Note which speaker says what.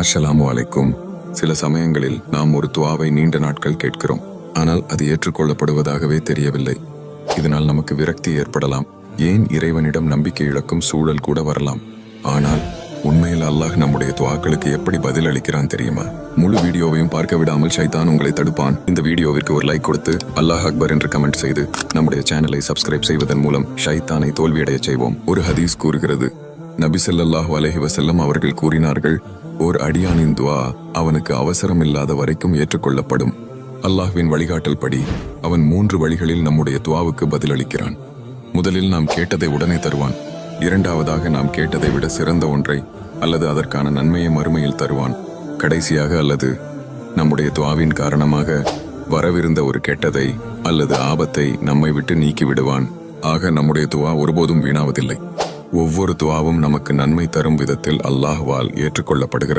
Speaker 1: அஸ்ஸலாமு அலைக்கும். சில சமயங்களில் நாம் ஒரு துவாவை நீண்ட நாட்கள் கேட்கிறோம். ஆனால் அது ஏற்றுக்கொள்ளப்படுவதாகவே தெரியவில்லை. இதனால் நமக்கு விரக்தி ஏற்படலாம். ஏன் இறைவனிடம் நம்பிக்கை இழக்கும் சூழல் கூட வரலாம். ஆனால் உண்மையில் அல்லாஹ் நம்முடைய துவாக்களுக்கு எப்படி பதில் அளிக்கிறான் தெரியுமா? முழு வீடியோவையும் பார்க்க விடாமல் ஷைத்தான் உங்களை தடுப்பான். இந்த வீடியோவிற்கு ஒரு லைக் கொடுத்து அல்லாஹ் அக்பர் என்று கமெண்ட் செய்து நம்முடைய சேனலை சப்ஸ்கிரைப் செய்வதன் மூலம் ஷைத்தானை தோல்வியடைய செய்வோம். ஒரு ஹதீஸ் கூறுகிறது. நபிசல்லாஹு அலஹி வசல்லம் அவர்கள் கூறினார்கள் ஓர் அடியானின் துவா அவனுக்கு அவசரம் இல்லாத வரைக்கும் ஏற்றுக்கொள்ளப்படும். அல்லாஹ்வின் வழிகாட்டல் படி அவன் மூன்று வழிகளில் நம்முடைய துவாவுக்கு பதிலளிக்கிறான். முதலில் நாம் கேட்டதை உடனே தருவான். இரண்டாவதாக நாம் கேட்டதை விட சிறந்த ஒன்றை அல்லது அதற்கான நன்மையை மறுமையில் தருவான். கடைசியாக அல்லது நம்முடைய துவாவின் காரணமாக வரவிருந்த ஒரு கெட்டதை அல்லது ஆபத்தை நம்மை விட்டு நீக்கிவிடுவான். ஆக நம்முடைய துவா ஒருபோதும் வீணாவதில்லை. ஒவ்வொரு துவாவும் நமக்கு நன்மை தரும் விதத்தில் அல்லாஹ்வால் ஏற்றுக்கொள்ளப்படுகிறது.